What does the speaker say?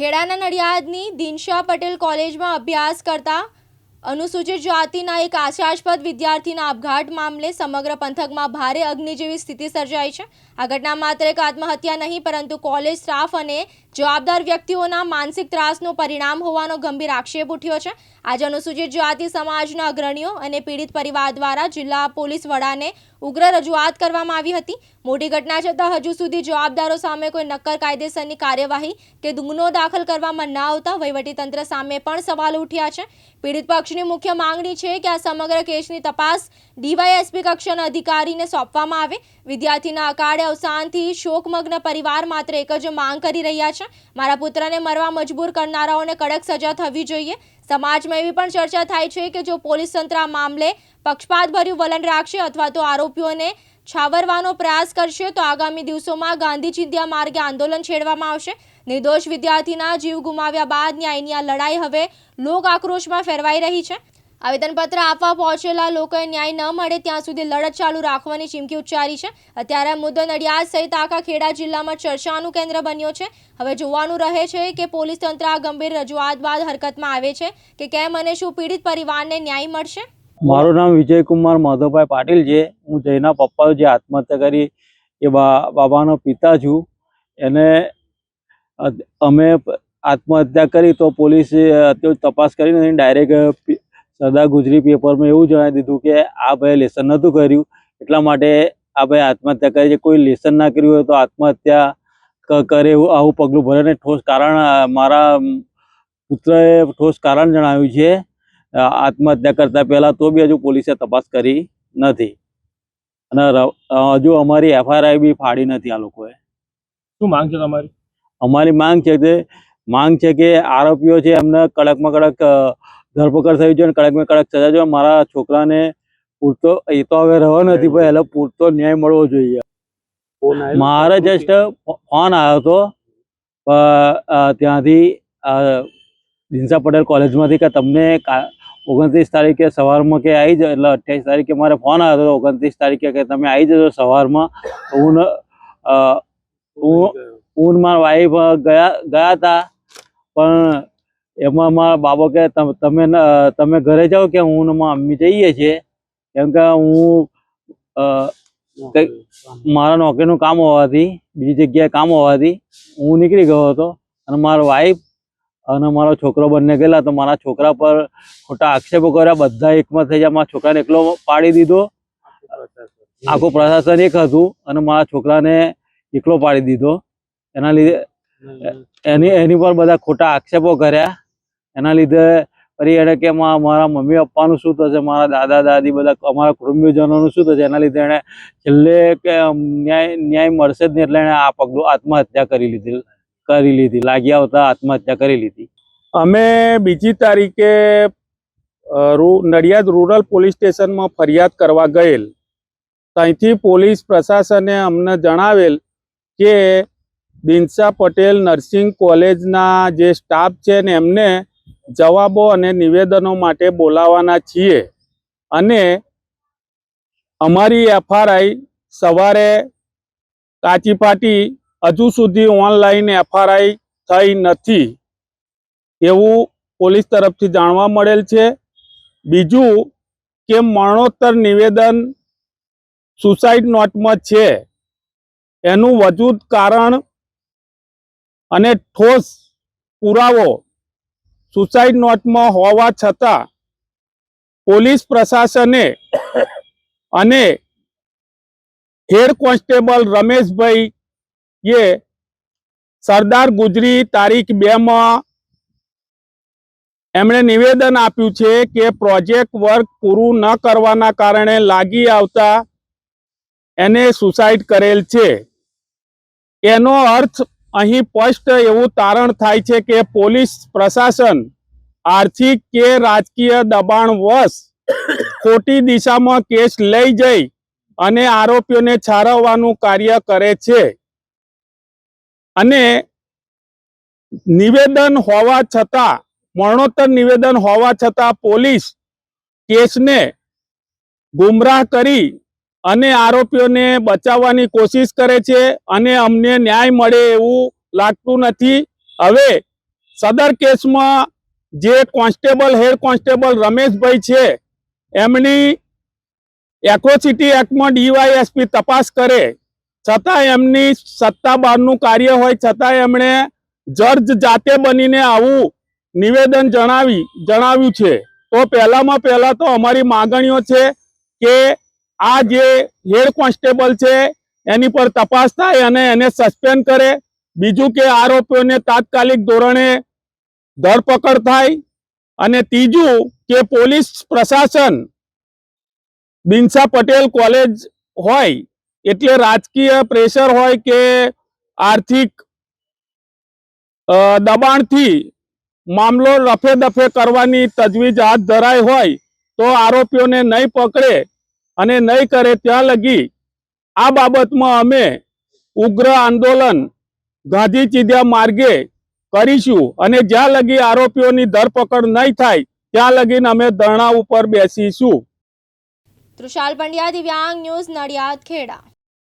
ખેડાના નડિયાદની દિનશા પટેલ કોલેજમાં અભ્યાસ કરતા અનુસૂચિત જાતિના એક આશાસ્પદ વિદ્યાર્થીના આપઘાત મામલે સમગ્ર પંથકમાં ભારે અગ્નિ જેવી સ્થિતિ સર્જાઈ છે. આ ઘટના માત્ર એક આત્મહત્યા નહીં, પરંતુ કોલેજ સ્ટાફ અને જવાબદાર વ્યક્તિઓના માનસિક ત્રાસનું પરિણામ હોવાનો ગંભીર આક્ષેપ ઉઠ્યો છે. આજે અનુસૂચિત જાતિ સમાજના અગ્રણીઓ અને પીડિત પરિવાર દ્વારા જિલ્લા પોલીસ વડાને ઉગ્ર રજૂઆત કરવામાં આવી હતી. મોટી ઘટના છતાં હજુ સુધી જવાબદારો સામે કોઈ નક્કર કાયદેસરની કાર્યવાહી કે ગુનો દાખલ કરવામાં ન આવતા વહીવટીતંત્ર સામે પણ સવાલ ઉઠ્યા છે. પીડિત પક્ષની મુખ્ય માંગણી છે કે આ સમગ્ર કેસની તપાસ ડીવાયએસપી કક્ષાના અધિકારીને સોંપવામાં આવે. વિદ્યાર્થીના અકાળે અવસાનથી શોકમગ્ન પરિવાર માત્ર એક જ માંગ કરી રહ્યા છે. મારા પુત્રને મરવા મજબૂર કરનારાઓને કડક સજા થવી જોઈએ. સમાજમાં એવી પણ ચર્ચા થાય છે કે જો પોલીસ તંત્ર આ મામલે પક્ષપાતભર્યું વલણ રાખશે અથવા તો આરોપીઓને છાવરવાનો પ્રયાસ કરશે, તો આગામી દિવસોમાં ગાંધી ચિંધ્યા માર્ગે આંદોલન છેડવામાં આવશે. નિર્દોષ વિદ્યાર્થીના જીવ ગુમાવ્યા બાદ ન્યાયની આ લડાઈ હવે લોક આક્રોશમાં ફેરવાઈ રહી છે. આવેદનપત્ર આપવા પહોંચેલા લોકોએ ન્યાય ન મળે ત્યાં સુધી લડત ચાલુ રાખવાની ચીમકી ઉચ્ચારી છે. અત્યારે મુદ્દો નડિયાદ સહિત આખા ખેડા જિલ્લામાં ચર્ચાનું કેન્દ્ર બન્યો છે. હવે જોવાનું રહે છે કે પોલીસ તંત્ર આ ગંભીર રજૂઆત બાદ હરકતમાં આવે છે કે કેમ અને શું પીડિત પરિવારને ન્યાય મળશે? મારું નામ વિજયકુમાર માધવભાઈ પાટીલ છે. હું જયના પપ્પા જે આત્મહત્યા કરી એ બાબાનો પિતા છું. એને અમે આત્મહત્યા કરી તો પોલીસે અત્યારે તપાસ કરીને ડાયરેક્ટ સરદાર ગુજરી પેપરમાં એવું જણાવી દીધું કે આ ભાઈ લેસન નહોતું કર્યું. એટલા માટે આ ભાઈ આત્મહત્યા કરી. છે કોઈ લેસન ના કર્યું હોય તો આત્મહત્યા કરે એવું આવું પગલું ભરે ને ઠોસ કારણ મારા પુત્રએ ઠોસ કારણ જણાવ્યું છે. આત્મહત્યા કરતા પહેલા તો બી હજુ પોલીસે તપાસ કરી નથી. અને હજુ અમારી એફઆરઆઈ બી ફાડી નથી આ લોકોએ. શું માંગ છે તમારી? અમારી માંગ છે કે માંગ છે કે આરોપીઓ છે એમને કડકમાં કડક ધરપકડ થવી જોઈએ અને કડકમાં કડક સજા જોઈએ. મારા છોકરાને પૂરતો એ તો હવે રહ્યો નથી પણ એટલે પૂરતો ન્યાય મળવો જોઈએ. મારે જસ્ટ ફોન આવ્યો હતો ત્યાંથી દિનસા પટેલ કોલેજમાંથી કે તમને ઓગણત્રીસ તારીખે સવારમાં કે આવી જાય એટલે અઠ્યાવીસ તારીખે મારે ફોન આવ્યો હતો ઓગણત્રીસ તારીખે કે તમે આવી જજો સવારમાં. હું હું હું મારા વાઈફ ગયા ગયા હતા પણ એમાં મારા બાબો કે તમે તમે ઘરે જાઓ કે હું મમ્મી જઈએ છીએ? કેમ કે હું મારા નોકરીનું કામ હોવાથી, બીજી જગ્યાએ કામ હોવાથી હું નીકળી ગયો હતો. અને મારો વાઈફ અને મારો છોકરો બંને ગયેલા તો મારા છોકરા પર ખોટા આક્ષેપો કર્યા. બધા એકમાં થઈ જાય મારા છોકરાને એકલો પાડી દીધો. આખું પ્રશાસન એક હતું અને મારા છોકરાને એકલો પાડી દીધો. એના લીધે એની એની પર બધા ખોટા આક્ષેપો કર્યા. એના લીધે ફરી એને કે મારા મમ્મી પપ્પાનું શું થશે? મારા દાદા, દાદી બધા, અમારા કુટુંબીજનોનું શું થશે? એના લીધે એને છેલ્લે કે ન્યાય ન્યાય મળશે જ નહીં એટલે એણે આ પગલું આત્મહત્યા કરી લીધી કરી લીધી. લાગી આવતા આત્મહત્યા કરી લીધી. અમે બીજી તારીખે નડિયાદ રૂરલ પોલીસ સ્ટેશનમાં ફરિયાદ કરવા ગયેલ. ત્યાંથી પોલીસ પ્રશાસને અમને જણાવેલ કે દિનસા પટેલ નર્સિંગ કોલેજના જે સ્ટાફ છે ને એમને જવાબો અને નિવેદનો માટે બોલાવવાના છીએ. અને અમારી એફઆરઆઈ સવારે કાચી પાટી હજુ સુધી ઓનલાઈન એફઆરઆઈ થઈ નથી એવું પોલીસ તરફથી જાણવા મળેલ છે. બીજું કે મરણોત્તર નિવેદન સુસાઇડ નોટમાં છે. એનું વજૂદ કારણ અને ઠોસ પુરાવો સુસાઇડ નોટમાં હોવા છતાં પોલીસ પ્રશાસને અને હેડ કોન્સ્ટેબલ રમેશભાઈ એ સરદાર ગુજરી તારીખ બેમાં એમણે નિવેદન આપ્યું છે કે પ્રોજેક્ટ વર્ક પૂરું ન કરવાના કારણે લાગી આવતા એને સુસાઇડ કરેલ છે. એનો અર્થ અહીં સ્પષ્ટ એવું તારણ થાય છે કે પોલીસ પ્રશાસન આર્થિક કે રાજકીય દબાણ વશ ખોટી દિશામાં કેસ લઈ જઈ અને આરોપીઓને છારવવાનું કાર્ય કરે છે. અને નિવેદન હોવા છતાં, મરણોત્તર નિવેદન હોવા છતાં પોલીસ કેસને ગુમરાહ કરી અને આરોપીઓને બચાવવાની કોશિશ કરે છે અને અમને ન્યાય મળે એવું લાગતું નથી. હવે સદર કેસમાં જે કોન્સ્ટેબલ હેડ કોન્સ્ટેબલ રમેશભાઈ છે, એમની એક્રોસિટી એક્ટમાં ડીવાયએસપી તપાસ કરે. છતાં એમની સત્તા બહારનું કાર્ય હોય છતાં એમણે જર્જ જાતે બનીને આવું નિવેદન જણાવી, જણાવ્યું છે. તો પહેલામાં પહેલાં તો અમારી માગણીઓ છે કે આ જે હેડ કોન્સ્ટેબલ છે, એની પર તપાસ થાય અને એને સસ્પેન્ડ કરે. બીજું કે આરોપીઓને તાત્કાલિક ધોરણે ધરપકડ થાય. અને ત્રીજું કે પોલીસ પ્રશાસન બિન્સા પટેલ કોલેજ હોય, એટલે રાજકીય પ્રેશર હોય કે આર્થિક દબાણથી મામલો રફે દફે કરવાની તજવીજ હાથ ધરાઈ હોય, તો આરોપીઓને નહીં પકડે. અને નહીં કરે ત્યાં લગી આ બાબતમાં અમે ઉગ્ર આંદોલન ગાંધી ચીધ્યા માર્ગે કરીશું અને જ્યાં લગી આરોપીઓની ધરપકડ નહીં થાય, ત્યાં લગીને અમે ધરણા ઉપર બેસીશું. તૃષાલ પંડ્યા, દિવ્યાંગ ન્યૂઝ નડિયાદ, ખેડા.